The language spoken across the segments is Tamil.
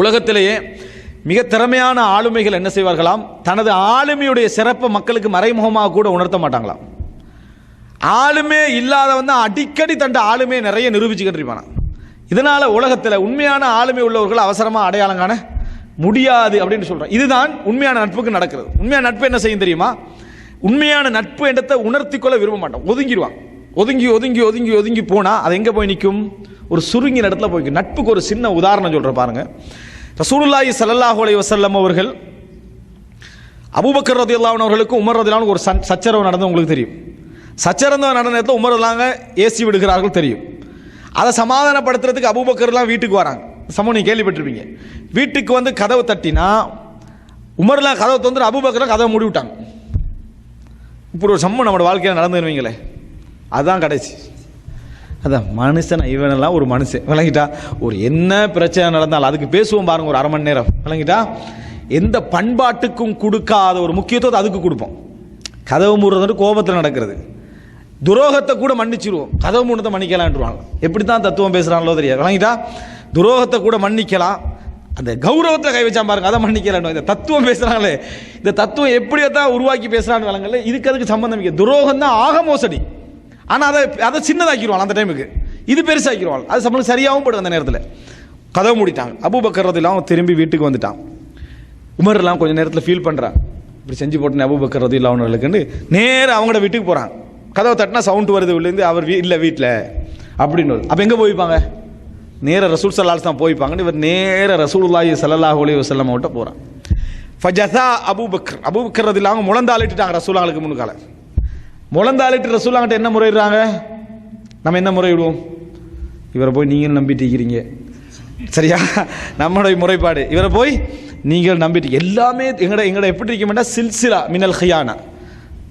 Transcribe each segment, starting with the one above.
உலகத்திலேயே மிக திறமையான ஆளுமைகள் என்ன செய்வார்களாம்? தனது ஆளுமையுடைய சிறப்பை மக்களுக்கு மறைமுகமாக கூட உணர்த்த மாட்டாங்களாம். ஆளுமே இல்லாதவன் தான் அடிக்கடி தண்ட ஆளுமையை நிறைய நிரூபிச்சுக்கிட்டு இதனால் உலகத்தில் உண்மையான ஆளுமை உள்ளவர்கள் அவசரமாக அடையாளம் காண முடியாது அப்படின்னு சொல்கிறேன் இதுதான் உண்மையான நட்புக்கு நடக்கிறது. உண்மையான நட்பு என்ன செய்யும் தெரியுமா? உண்மையான நட்பு என்றத்தை உணர்த்தி கொள்ள விரும்ப மாட்டோம் ஒதுங்கிடுவான். ஒதுங்கி ஒதுங்கி ஒதுங்கி ஒதுங்கி போனால் அது எங்கே போய் நிற்கும் ஒரு சுருங்கின இடத்துல போய்க்கும் நட்புக்கு ஒரு சின்ன உதாரணம் சொல்கிற பாருங்கள் ரசூலுல்லாஹி சல்லாஹூ அலி வசல்லம் அவர்கள் அபூபக்கர் ரதியல்லாஹு அவர்களுக்கு உமர் ரதியல்லாஹு ஒரு சன்- சச்சரவு நடந்து உங்களுக்கு தெரியும். சச்சரவு நடந்த நேரத்தில் உமர் ரதிலாங்க ஏசி விடுகிறார்கள் தெரியும். அதை சமாதானப்படுத்துறதுக்கு அபூபக்கர்லாம் வீட்டுக்கு வராங்க. சமூகம் நீங்கள் கேள்விப்பட்டிருப்பீங்க. வீட்டுக்கு வந்து கதவை தட்டினா உமர்லாம் கதவை தந்து அபுபக்கர்லாம் கதவை மூடி விட்டாங்க. இப்படி ஒரு சம்மு நம்மளோட வாழ்க்கையில் நடந்துருவீங்களே அதுதான் கடைசி. அதான் மனுஷன் இவனெல்லாம் ஒரு மனுஷன். விளங்கிட்டா? ஒரு என்ன பிரச்சனை நடந்தாலும் அதுக்கு பேசுவோம் பாருங்க ஒரு அரை மணி நேரம். விளங்கிட்டா? எந்த பண்பாட்டுக்கும் கொடுக்காத ஒரு முக்கியத்துவத்தை அதுக்கு கொடுப்போம். கதவு மூடுறது கோபத்தில் நடக்கிறது. துரோகத்தை கூட மன்னிச்சிருவோம். கதவு மூணத்தை மன்னிக்கலான்டுவாங்க எப்படி தான் தத்துவம் பேசுகிறாங்களோ தெரியாது. விளங்கிட்டா? துரோகத்தை கூட மன்னிக்கலாம். அந்த கௌரவத்தை கை வச்சா பாருங்க அதை மன்னிக்கலான்னு இந்த தத்துவம் பேசுகிறாங்களே இந்த தத்துவம் எப்படி தான் உருவாக்கி பேசுகிறான்னு விளங்கல. இதுக்கு அதுக்கு சம்பந்தம் துரோகம் தான் ஆக மோசடி. ஆனால் அதை அதை சின்னதாக்கிடுவாள் அந்த டைமுக்கு இது பெருசாக்கிடுவாள். அது சம்பளம் சரியாகவும் போடும் அந்த நேரத்தில். கதவு மூடிட்டாங்க. அபுபக்கர்றதுலாம் திரும்பி வீட்டுக்கு வந்துட்டான். உமர்லாம் கொஞ்சம் நேரத்தில் ஃபீல் பண்ணுறான் இப்படி செஞ்சு போட்டேன் அபூபக்கர் ரதி அவர்களுக்குன்னு நேராக அவங்களோட வீட்டுக்கு போகிறான் கதவை தட்டினா சவுண்ட் வருது உள்ளேருந்து அவர் வீ இல்லை வீட்டில் அப்படின்னு அப்போ எங்கே போய்ப்பாங்க? நேர ரசூல் சல்லாஸ் தான் போய்ப்பாங்கன்னு இவர் நேர ரசூல்லாஹி சல்லாஹ் அலைஹி வஸல்லம் அவட்ட போகிறான் ஃபஜதா அபூபக்கர். அபூபக்கர் ரதி அவங்க முழந்தாளிட்டுட்டாங்க ரசூலாங்களுக்கு முன்னுக்கால. முழந்தாளிட்டு ரசூலாங்கிட்ட என்ன முறையிடுறாங்க? நம்ம என்ன முறையிடுவோம்? இவரை போய் நீங்களும் நம்பிட்டு இருக்கிறீங்க. சரியா? நம்மளுடைய முறைப்பாடு. இவரை போய் நீங்கள் நம்பிட்டு எல்லாமே எங்கட எங்கட எப்படி இருக்க சில்சிலா மினல் ஹியானா.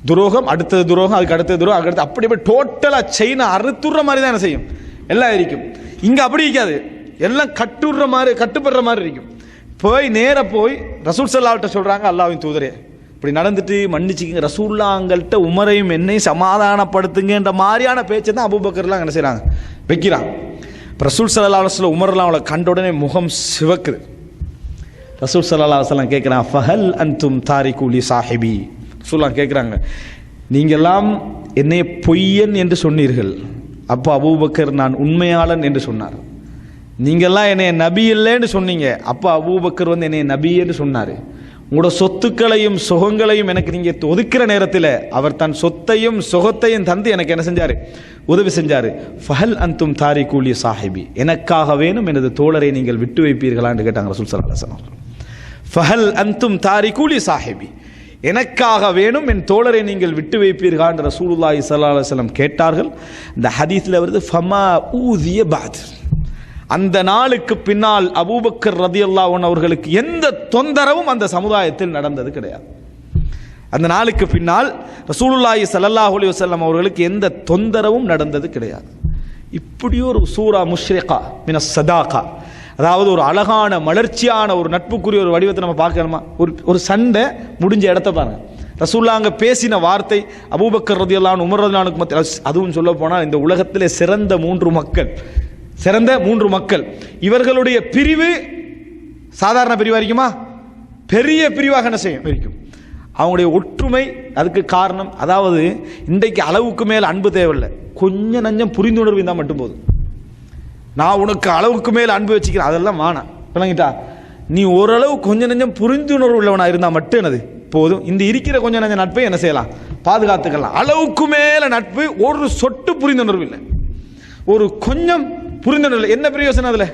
துரோகம் அடுத்தது துரோகம் அதுக்கு அடுத்தது துரோகம் அதுக்கு அடுத்து அப்படி போய் டோட்டலாக செயினை அறுத்துடுற மாதிரி தான் என்ன செய்யும்? எல்லாம் இருக்கும் இங்கே அப்படி இருக்காது. எல்லாம் கட்டுடுற மாதிரி கட்டுப்படுற மாதிரி இருக்கும். போய் நேராக போய் ரசூல் சல்லாவிட்ட சொல்கிறாங்க அல்லாவின் தூதரே. இப்படி நடந்துட்டு மன்னிச்சுக்கிங்க. ரசூல்லாங்கள்கிட்ட உமரையும் என்னையும் சமாதானப்படுத்துங்கன்ற மாதிரியான பேச்சை தான் அபுபக்கர்லாம் என்ன செய்கிறாங்க வைக்கிறாங்க. இப்போ ரசூல் சல்லா அலுவலம் உமர்லாம் அவளை கண்ட உடனே முகம் சிவக்குது. ரசூல் சல்லா அலுவலம் கேட்குறான் ஃபஹல் அந்தும் தாரிகூலி சாஹிபி. ரசூல்லாம் கேட்குறாங்க நீங்கள்லாம் என்னை பொய்யன் என்று சொன்னீர்கள். அப்போ அபூபக்கர் நான் உண்மையாளன் என்று சொன்னார். நீங்கள்லாம் என்னை நபி இல்லைன்னு சொன்னீங்க. அப்போ அபூபக்கர் வந்து என்னை நபி என்று சொன்னார். உங்களோட சொத்துக்களையும் சுகங்களையும் எனக்கு நீங்கள் ஒதுக்கிற நேரத்தில் அவர் தன் சொத்தையும் சுகத்தையும் தந்து எனக்கு என்ன செஞ்சார்? உதவி செஞ்சார். ஃபஹல் அந்தும் தாரி கூலி சாஹிபி. எனக்காக வேணும் எனது தோழரை நீங்கள் விட்டு வைப்பீர்களான்னு கேட்டாங்க ரசூல் சலாஹன் ஃபஹல் அந்தும் தாரி கூலி சாஹிபி. எனக்காக வேணும் என் தோழரை நீங்கள் விட்டு வைப்பீர்களா என்ற ரசூலுல்லாஹி ஸல்லல்லாஹு கேட்டார்கள். இந்த ஹதீஸில் வருது ஃபமா ஊதிய பாத் அந்த நாளுக்கு பின்னால் அபூபக்கர் ரதி அன்ஹு அவர்களுக்கு எந்த தொந்தரவும் அந்த சமுதாயத்தில் நடந்தது கிடையாது. அந்த நாளுக்கு பின்னால் ரசூலுல்லாஹி சல்லாஹ் அலி வஸல்லம் அவர்களுக்கு எந்த தொந்தரவும் நடந்தது கிடையாது. இப்படி ஒரு சூரா முஷ்ரிகா மின சதாகா. அதாவது ஒரு அழகான மலர்ச்சியான ஒரு நட்புக்குரிய ஒரு வடிவத்தை நம்ம பார்க்கணுமா ஒரு ஒரு சண்டை முடிஞ்ச இடத்த பாருங்க. ரசூல்லாங்க பேசின வார்த்தை அபூபக்கர் ரதியல்லான் உமர் ரதிலானுக்கு மத்திய அதுவும் சொல்ல போனால் இந்த உலகத்திலே சிறந்த மூன்று மக்கள் சிறந்த மூன்று மக்கள். இவர்களுடைய பிரிவு சாதாரண பிரிவாக இருக்குமா? பெரிய பிரிவாக என்ன செய்யும்? இருக்கும் அவங்களுடைய ஒற்றுமை அதுக்கு காரணம் அதாவது இன்றைக்கு அளவுக்கு மேல் அன்பு தேவையில்லை. கொஞ்சம் நஞ்சம் புரிந்துணர்வு இருந்தால் மட்டும் போதும். நான் உனக்கு அளவுக்கு மேல் அன்பு வச்சுக்கிறேன். அதெல்லாம் வேணாம். விளங்கிட்டா? நீ ஓரளவு கொஞ்சம் நஞ்சம் புரிந்துணர்வு உள்ளவனாக இருந்தால் மட்டும் என்னது? போதும். இந்த இருக்கிற கொஞ்சம் நஞ்ச நட்பை என்ன செய்யலாம்? பாதுகாத்துக்கலாம். அளவுக்கு மேல நட்பு ஒரு சொட்டு புரிந்துணர்வு இல்லை. ஒரு கொஞ்சம் புரிந்துணர்வு என்ன பிரயோசனம் அதுல?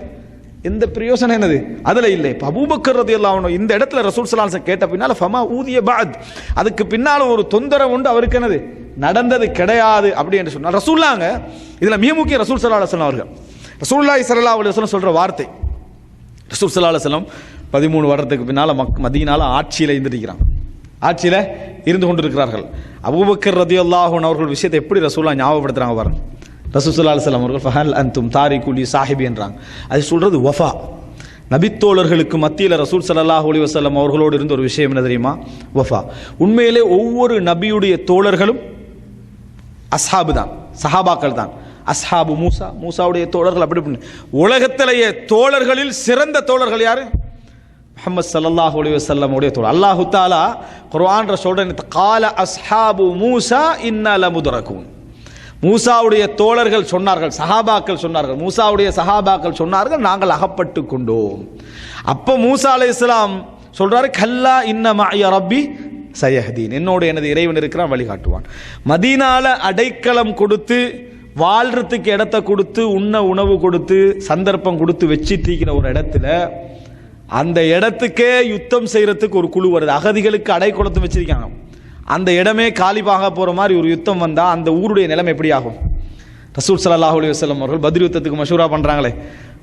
எந்த பிரயோசனம் என்னது? அதுல இல்லை. இப்போ அபூபக்கர் ரதியல்லாஹு இந்த இடத்துல ரசூல் ஸல்லல்லாஹு கேட்ட பின்னால ஃபமா ஊதிய பாத் அதுக்கு பின்னால ஒரு தொந்தரவு உண்டு. அவருக்கு என்னது? நடந்தது கிடையாது அப்படி என்று சொன்னார். ரசூல்லாங்க இதுல மிக முக்கிய ரசூல் ஸல்லல்லாஹு அவர்கள். ரசூல்லாய் ஸல்லல்லாஹு அலுவலம் சொல்கிற சொல்ற வார்த்தை. ரசூல் ஸல்லல்லாஹு பதிமூணு வருடத்துக்கு பின்னால் மக் மதீனால ஆட்சியில் இருந்துருக்கிறான் ஆட்சியில் இருந்து கொண்டிருக்கிறார்கள். அபூபக்கர் ரதி அல்லாஹன் அவர்கள் விஷயத்தை எப்படி ரசூல்லா ஞாபகப்படுத்துகிறாங்க பாருங்க. ரசூசுல்லா அலுவலாம் அவர்கள் ஃபஹல் தாரி தாரிகுலி சாஹிபி என்றாங்க. அது சொல்கிறது வஃபா. நபித்தோழர்களுக்கு மத்தியில் ரசூல் சல்லாஹ் அலி வசலம் அவர்களோடு இருந்த ஒரு விஷயம் என்ன தெரியுமா? வஃபா. உண்மையிலே ஒவ்வொரு நபியுடைய தோழர்களும் அஸ்ஹாபு தான் சஹாபாக்கள் தான். அஸ்ஹாபு மூசா மூசாவுடைய தோழர்கள் அப்படி பண்ணி உலகத்திலேயே தோழர்களில் சிறந்த தோழர்கள் யார்? முகமது சல்லாஹ் அலி வசல்லமுடைய உடைய தோழர். அல்லாஹு தாலா குர்வான்ற சொல்கிறேன் கால அஸ்ஹாபு மூசா இன்னல முதரகூன். மூசாவுடைய தோழர்கள் சொன்னார்கள் சஹாபாக்கள் சொன்னார்கள். மூசாவுடைய சஹாபாக்கள் சொன்னார்கள் நாங்கள் அகப்பட்டு கொண்டோம். அப்போ மூசா அலைஹிஸ்ஸலாம் சொல்றாரு கல்லா இன்ன ரப்பி சயஹதீன். என்னோட எனது இறைவன் இருக்கிறான் வழிகாட்டுவான். மதீனால அடைக்கலம் கொடுத்து வாழ்றதுக்கு இடத்த கொடுத்து உண்ண உணவு கொடுத்து சந்தர்ப்பம் கொடுத்து வச்சிட்டிருக்கிற ஒரு இடத்துல அந்த இடத்துக்கே யுத்தம் செய்யறதுக்கு ஒரு குழு வருது. அகதிகளுக்கு அடை கொடுத்து வச்சிருக்காங்க. அந்த இடமே காலிபாக போகிற மாதிரி ஒரு யுத்தம் வந்தால் அந்த ஊருடைய நிலைமை எப்படி ஆகும் ரசூல் சல்லாஹ் அலி வஸல்லம் அவர்கள் பத்ர் யுத்தத்துக்கு மஷூரா பண்ணுறாங்களே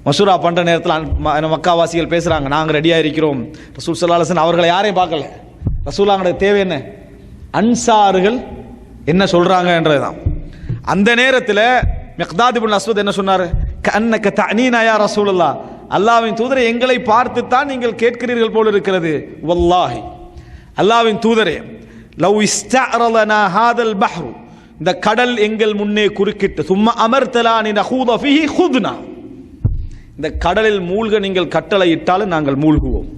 மஷூரா பண்ணுற நேரத்தில் மக்காவாசிகள் பேசுகிறாங்க நாங்கள் ரெடியாக இருக்கிறோம் ரசூல் சல்லாஹன் அவர்களை யாரையும் பார்க்கல. ரசூலாங்களோட தேவை என்ன? அன்சாறுகள் என்ன சொல்றாங்கன்றதுதான். அந்த நேரத்தில் மெக்தாதிபுல் அஸ்வத் என்ன சொன்னார்? கண்ணக்க தனீனா யா ரசூலுல்லாஹ். அல்லாஹ்வின் தூதரை எங்களை பார்த்து தான் நீங்கள் கேட்கிறீர்கள் போல இருக்கிறது. வல்லாஹி. அல்லாஹ்வின் தூதரே லவ் இஸ்தரலனா ஹாதல் பஹ்ரு இந்த கடல் எங்கள் முன்னே குறுக்கிட்டு சும்மா அமர்த்தலானி நஹூதஃபிஹி ஹுத்னா இந்த கடலில் மூழ்க நீங்கள் கட்டளையிட்டாலும் நாங்கள் மூழ்குவோம்.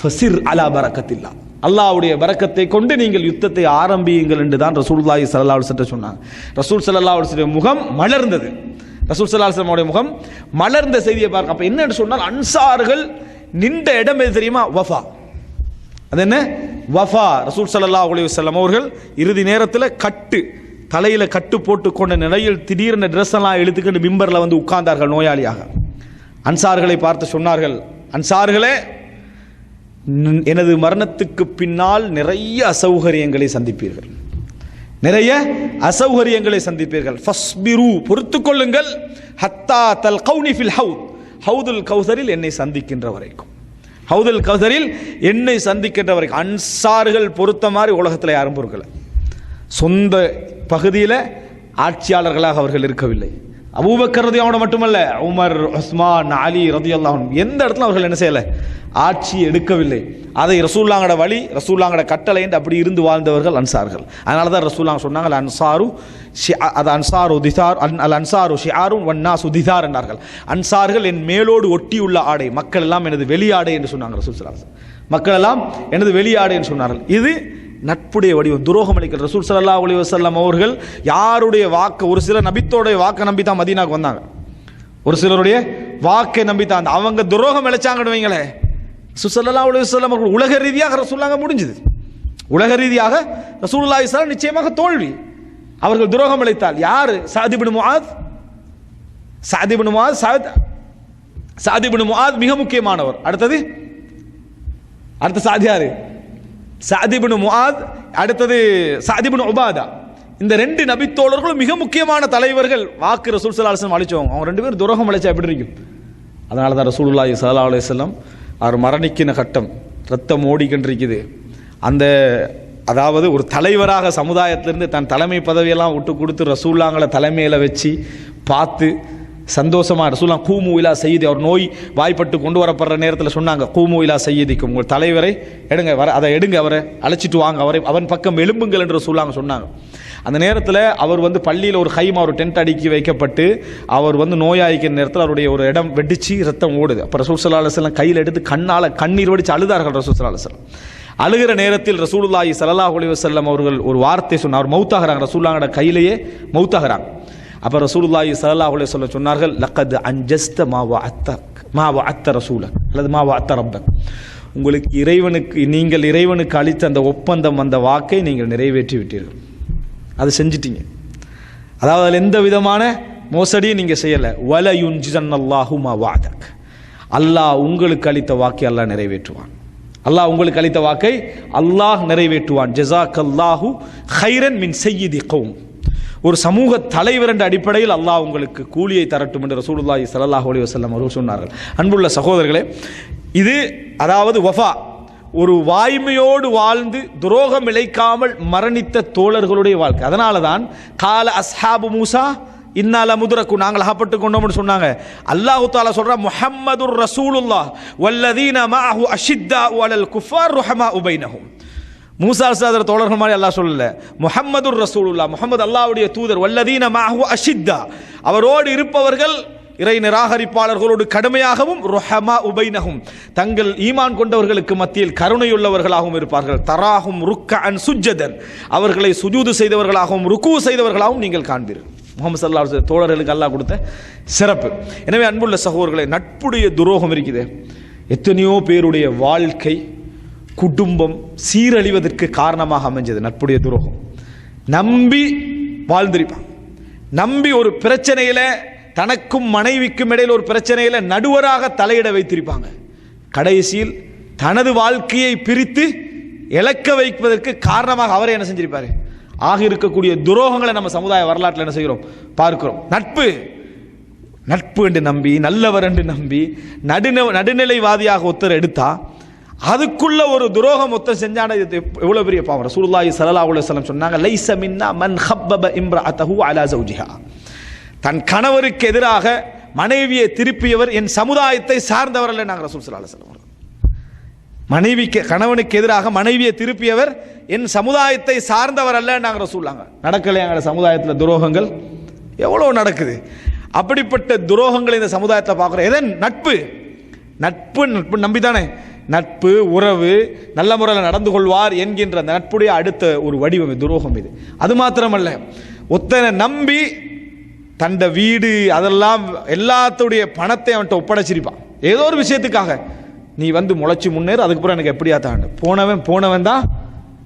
ஃபசிர் அலா பரக்கத்தில்லா அல்லாஹ்வுடைய வரக்கத்தை கொண்டு நீங்கள் யுத்தத்தை ஆரம்பியுங்கள் என்று தான் ரசூல்லாய் சல்லா அலுவலத்தை சொன்னாங்க. ரசூல் சல்லா அலைஹி முகம் மலர்ந்தது. ரசூல் சல்லா அலுவலமுடைய முகம் மலர்ந்த செய்தியை பார்க்க அப்போ என்னன்னு சொன்னால் அன்சார்கள் நின்ற இடம் எது தெரியுமா? வஃபா. அது என்ன? வஃபா ரசூல் சல்லா அலைஹி அவர்கள் இறுதி நேரத்தில் கட்டு தலையில் கட்டு போட்டு கொண்ட நிலையில் திடீர்னு ட்ரெஸ் எல்லாம் எடுத்துக்கிட்டு மிம்பரில் வந்து உட்கார்ந்தார்கள் நோயாளியாக. அன்சார்களை பார்த்து சொன்னார்கள் அன்சார்களே எனது மரணத்துக்கு பின்னால் நிறைய அசௌகரியங்களை சந்திப்பீர்கள். நிறைய அசௌகரியங்களை சந்திப்பீர்கள். ஃபஸ்பிரு பொறுத்து கொள்ளுங்கள் ஹத்தா தல் கவுனி ஃபில் ஹவுத். ஹவுதுல் கௌசரில் என்னை சந்திக்கின்ற வரைக்கும். ஹவுதல் கௌசரில் என்னை சந்திக்கின்ற வரைக்கும் அன்சார்கள் பொறுத்த மாதிரி உலகத்தில் யாரும் பொறுக்கல. சொந்த பகுதியில் ஆட்சியாளர்களாக அவர்கள் இருக்கவில்லை. அபூபக்கர் ரதி அவனை மட்டுமல்ல உமர் உஸ்மான் அலி ரதி எந்த இடத்துல அவர்கள் என்ன செய்யலை? ஆட்சி எடுக்கவில்லை. அதை ரசூல்லாங்கட வழி ரசூல்லாங்கட கட்டளை என்று அப்படி இருந்து வாழ்ந்தவர்கள் அன்சார்கள். அதனால தான் ரசூல்லாங்க சொன்னாங்க "அல் அன்சாரு அது அன்சாரு திசார் அன் அல் அன்சாரு ஷியாரும் ஒன்னா சுதிதார் என்றார்கள். அன்சார்கள் என் மேலோடு ஒட்டியுள்ள ஆடை மக்கள் எல்லாம் எனது வெளியாடை என்று சொன்னாங்க ரசூல் ஸல்லல்லாஹு மக்கள் எல்லாம் எனது வெளியாடை என்று சொன்னார்கள். இது நட்புடைய வடிவம். துரோகம் அளிக்கிற ரசூல் சல்லா அலி வசல்லாம் அவர்கள் யாருடைய வாக்கு ஒரு சிலர் நபித்தோடைய வாக்கை நம்பி தான் மதீனாக்கு வந்தாங்க. ஒரு சிலருடைய வாக்கை நம்பி தான் அவங்க துரோகம் இழைச்சாங்கன்னு வைங்களே சுசல்லா அலைஹி அவர்கள் உலக ரீதியாக ரசூல்லாங்க முடிஞ்சது. உலக ரீதியாக ரசூல்லா இஸ்லாம் நிச்சயமாக தோல்வி. அவர்கள் துரோகம் அளித்தால் யார்? சாதிபின் முஹாத் சாதிபின் முஹாத் சாத் சாதிபின் முஹாத் மிக முக்கியமானவர். அடுத்தது? அடுத்த சாதி யாரு? சாதிபின் முஹாத் அடுத்தது சாதிபின் உபாதா. இந்த ரெண்டு நபித்தோழர்களும் மிக முக்கியமான தலைவர்கள் வாக்கு ரசூல் ஸல்லல்லாஹு அழிச்சவங்க அவங்க ரெண்டு பேரும் துரோகம் அழைச்சா எப்படி இருக்கும்? அதனால தான் ரசூலுல்லாஹி ஸல்லல்லாஹு அலுவலம் அவர் மரணிக்கின கட்டம் ரத்தம் ஓடிக்கின்றிருக்குது. அந்த அதாவது ஒரு தலைவராக சமுதாயத்திலேருந்து தன் தலைமை பதவியெல்லாம் விட்டு கொடுத்து ரசூல்லாங்களை தலைமையில் வச்சு பார்த்து சந்தோஷமா ரசூல்லா கூமு இலா செய்தி அவர் நோய் வாய்ப்பட்டு கொண்டு வரப்படுற நேரத்தில் சொன்னாங்க கூமு இலா செய்யதிக்கும் உங்கள் தலைவரை எடுங்க வர அதை எடுங்க அவரை அழைச்சிட்டு வாங்க அவரை அவன் பக்கம் எலும்புங்கள் என்று ரசூலாங்க சொன்னாங்க. அந்த நேரத்தில் அவர் வந்து பள்ளியில் ஒரு கைமா ஒரு டென்ட் அடுக்கி வைக்கப்பட்டு அவர் வந்து நோயாளிக்கிற நேரத்தில் அவருடைய ஒரு இடம் வெடிச்சு ரத்தம் ஓடுது. அப்போ ரசூல் சல்லா அலுவலம் கையில் எடுத்து கண்ணால் கண்ணீர் வடித்து அழுதார்கள் ரசூல் சல்லா அலுவலம் அழுகிற நேரத்தில் ரசூலுல்லாஹி ஸல்லல்லாஹு அலைஹி வஸல்லம் அவர்கள் ஒரு வார்த்தை சொன்னார். மௌத்தாகிறாங்க. ரசூல்லாங்கட கையிலேயே மௌத்தாகிறாங்க. அப்போ ரசூலுல்லாஹி ஸல்லல்லாஹு அலைஹி சொன்னார்கள் லக்கத் அஞ்சஸ்த மாவா அத்தக் மாவா அத்த ரசூல அல்லது மாவா அத்த ரப்பக். உங்களுக்கு இறைவனுக்கு நீங்கள் இறைவனுக்கு அளித்த அந்த ஒப்பந்தம் அந்த வாக்கை நீங்கள் நிறைவேற்றி விட்டீர்கள் அதை செஞ்சிட்டீங்க. அதாவது அதில் எந்த விதமான மோசடியும் நீங்கள் செய்யலை. வல யுன்ஜிதன்னல்லாஹு மா வாதக் அல்லாஹ் உங்களுக்கு அளித்த வாக்கை அல்லாஹ் நிறைவேற்றுவான். அல்லாஹ் உங்களுக்கு அளித்த வாக்கை அல்லாஹ் நிறைவேற்றுவான். ஜெசாக் அல்லாஹு ஹைரன் மின் செய்யதி கௌம். ஒரு சமூக தலைவர் என்ற அடிப்படையில் அல்லாஹ் உங்களுக்கு கூலியை தரட்டும் என்று ரசூலுல்லாஹி ஸல்லல்லாஹு அலி வசல்லம் அவர்கள் சொன்னார்கள். அன்புள்ள சகோதரர்களே இது அதாவது வஃபா. ஒரு வாய்மையோடு வாழ்ந்து துரோகம் இழைக்காமல் மரணித்த தோழர்களுடைய வாழ்க்கை. அதனால தான் கால அஸ்ஹாபு மூசா இன்னால முதுரக்கு நாங்கள் அகப்பட்டு கொண்டோம்னு சொன்னாங்க. அல்லாஹு தாலா சொல்ற முஹம்மது ரசூலுல்லாஹ் வல்லதீன மாஹு அஷித்தா வலல் குஃபார் ருஹமா உபைனஹும் மூசா சாதர தோழர்கள் மாதிரி அல்லாஹ் சொல்லல. முஹம்மதுர் ரசூலுல்லாஹ் முஹம்மது அல்லாவுடைய தூதர் வல்லதீன மாஹு அஷித்தா. அவரோடு இருப்பவர்கள் இறை நிராகரிப்பாளர்களோடு கடுமையாகவும் ருஹமா உபைனகும் தங்கள் ஈமான் கொண்டவர்களுக்கு மத்தியில் கருணையுள்ளவர்களாகவும் இருப்பார்கள். தராகும் ருக்க அன் சுஜ்ஜதன். அவர்களை சுஜூது செய்தவர்களாகவும் ருக்கு செய்தவர்களாகவும் நீங்கள் காண்பீர்கள். முகமது சல்லா தோழர்களுக்கு அல்லாஹ் கொடுத்த சிறப்பு. எனவே அன்புள்ள சகோதரர்களை நட்புடைய துரோகம் இருக்குது எத்தனையோ பேருடைய வாழ்க்கை குடும்பம் சீரழிவதற்கு காரணமாக அமைஞ்சது நட்புடைய துரோகம். நம்பி வாழ்ந்திருப்பான். நம்பி ஒரு பிரச்சனையில தனக்கும் மனைவிக்கும் இடையில் ஒரு பிரச்சனையில் நடுவராக தலையிட வைத்திருப்பாங்க. கடைசியில் தனது வாழ்க்கையை பிரித்து இழக்க வைப்பதற்கு காரணமாக அவரே என்ன செஞ்சிருப்பாரு? ஆக இருக்கக்கூடிய துரோகங்களை நம்ம சமுதாய வரலாற்றில் என்ன செய்கிறோம்? பார்க்கிறோம். நட்பு. நட்பு என்று நம்பி நல்லவர் என்று நம்பி நடுன நடுநிலைவாதியாக ஒருத்தர் எடுத்தா அதுக்குள்ள ஒரு துரோகம் ஒத்தம் செஞ்சான இது எவ்வளோ பெரிய பாவம்? ரசூலுல்லாஹி ஸல்லல்லாஹு உலகம் சொன்னாங்க லைஸ மின்னா மன் ஹப்பப இம்ரஅத்தஹு அலா சௌஜிஹா. தன் கணவருக்கு எதிராக மனைவியை திருப்பியவர் என் சமுதாயத்தை சார்ந்தவர் அல்ல நாங்கள் ரசூல் சல்லா அலைஹி மனைவிக்கு கணவனுக்கு எதிராக மனைவியை திருப்பியவர் என் சமுதாயத்தை சார்ந்தவர் அல்ல நாங்கள் ரசூல்லாங்க நடக்கலையா எங்களோட சமுதாயத்தில் துரோகங்கள்? எவ்வளோ நடக்குது? அப்படிப்பட்ட துரோகங்களை இந்த சமுதாயத்தில் பார்க்குறோம். எதன்? நட்பு. நட்பு நட்பு நம்பி தானே நட்பு உறவு நல்ல முறையில் நடந்து கொள்வார் என்கின்ற அந்த நட்புடைய அடுத்த ஒரு வடிவம் துரோகம் இது. அது மாத்திரமல்ல. ஒத்தனை நம்பி தண்ட வீடு அதெல்லாம் எல்லாத்துடைய பணத்தை அவன்கிட்ட ஒப்படைச்சிருப்பான். ஏதோ ஒரு விஷயத்துக்காக. நீ வந்து முளைச்சி முன்னேறு அதுக்கப்புறம் எனக்கு எப்படியா தான் போனவன் போனவன் தான்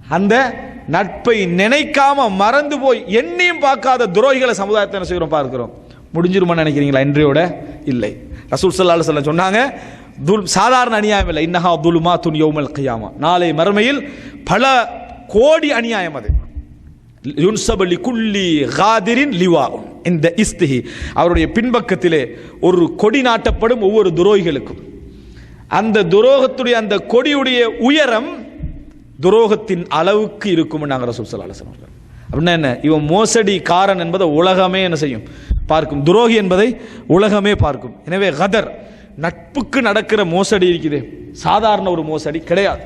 அந்த நட்பை நினைக்காம மறந்து போய் எண்ணியும் பார்க்காத துரோகிகளை சமுதாயத்தை என்ன செய்கிறோம் பார்க்கிறோம். முடிஞ்சிருமான்னு நினைக்கிறீங்களா? இன்றையோட இல்லை. ரசூல் சல்லா சொல்ல சொன்னாங்க துல் சாதாரண அநியாயம் இல்லை. இன்னஹா துலுமா துன் யௌமல் நாளை மறுமையில் பல கோடி அநியாயம் அது. யுன்சபலி குள்ளி காதிரின் லிவாகும் இந்த இஸ்திஹி. அவருடைய பின்பக்கத்திலே ஒரு கொடி நாட்டப்படும் ஒவ்வொரு துரோகிகளுக்கும். அந்த துரோகத்துடைய அந்த கொடியுடைய உயரம் துரோகத்தின் அளவுக்கு இருக்கும் நாங்கள் ரசூல் சல்லா அவர்கள் அப்படின்னா என்ன? இவன் மோசடி காரன் என்பதை உலகமே என்ன செய்யும்? பார்க்கும். துரோகி என்பதை உலகமே பார்க்கும். எனவே கதர் நட்புக்கு நடக்கிற மோசடி இருக்குது. சாதாரண ஒரு மோசடி கிடையாது.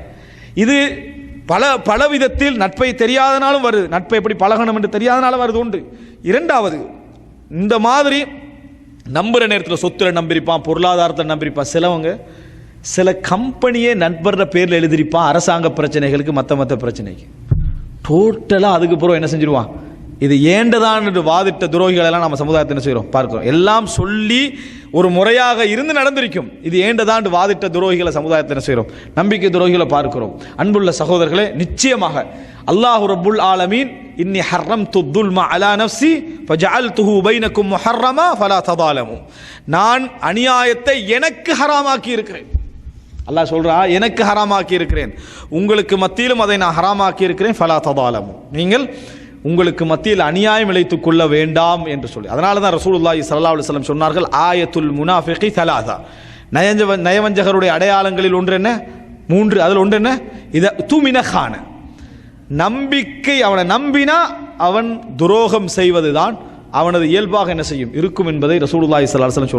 இது பல பல விதத்தில் நட்பை தெரியாதனாலும் வருது. நட்பை எப்படி பழகணும் என்று தெரியாதனாலும் வருது உண்டு. இரண்டாவது இந்த மாதிரி நம்புகிற நேரத்தில் சொத்துல நம்பியிருப்பான் பொருளாதாரத்தை நம்பியிருப்பான். சிலவங்க சில கம்பெனியே நண்பர்ற பேரில் எழுதியிருப்பான் அரசாங்க பிரச்சனைகளுக்கு மற்ற மற்ற பிரச்சனைக்கு. டோட்டலாக அதுக்கு பிறகு என்ன செஞ்சிருவான்? இது ஏண்டதான் என்று வாதிட்ட துரோகிகள் எல்லாம் நம்ம சமுதாயத்தை என்ன செய்கிறோம் பார்க்கிறோம். எல்லாம் சொல்லி ஒரு முறையாக இருந்து நடந்திருக்கும். இது ஏண்டதான் வாதிட்ட துரோகிகளை சமுதாயத்தை என்ன செய்கிறோம் நம்பிக்கை துரோகிகளை பார்க்கிறோம். அன்புள்ள சகோதரர்களே நிச்சயமாக அல்லாஹு ரபுல் ஆலமீன் இன்னி ஹர்ரம் துல்மா அலா நப்சி ஃபஜால் துஹு பைனக்கும் ஹர்ரமா ஃபலா ததாலமும் நான் அநியாயத்தை எனக்கு ஹராமாக்கி இருக்கிறேன். அல்லாஹ் சொல்கிறா எனக்கு ஹராமாக்கி இருக்கிறேன். உங்களுக்கு மத்தியிலும் அதை நான் ஹராமாக்கி இருக்கிறேன். ஃபலா ததாலமும் நீங்கள் உங்களுக்கு மத்தியில் அநியாயம் இழைத்துக் கொள்ள வேண்டாம் என்று சொல்லி. அதனால தான் ரசூலுல்லாஹி சல்லா அலுவலம் சொன்னார்கள் ஆயத்துல் முனாஃபிகி தலாதா நயஞ்ச நயவஞ்சகருடைய அடையாளங்களில் ஒன்று என்ன? மூன்று அதில் ஒன்று என்ன? இதை தூமின கான நம்பிக்கை அவனை நம்பினா அவன் துரோகம் செய்வதுதான் அவனது இயல்பாக என்ன செய்யும்? இருக்கும் என்பதை ரசூலுல்லாஹி ஸல்லல்லாஹு அலைஹி வஸல்லம்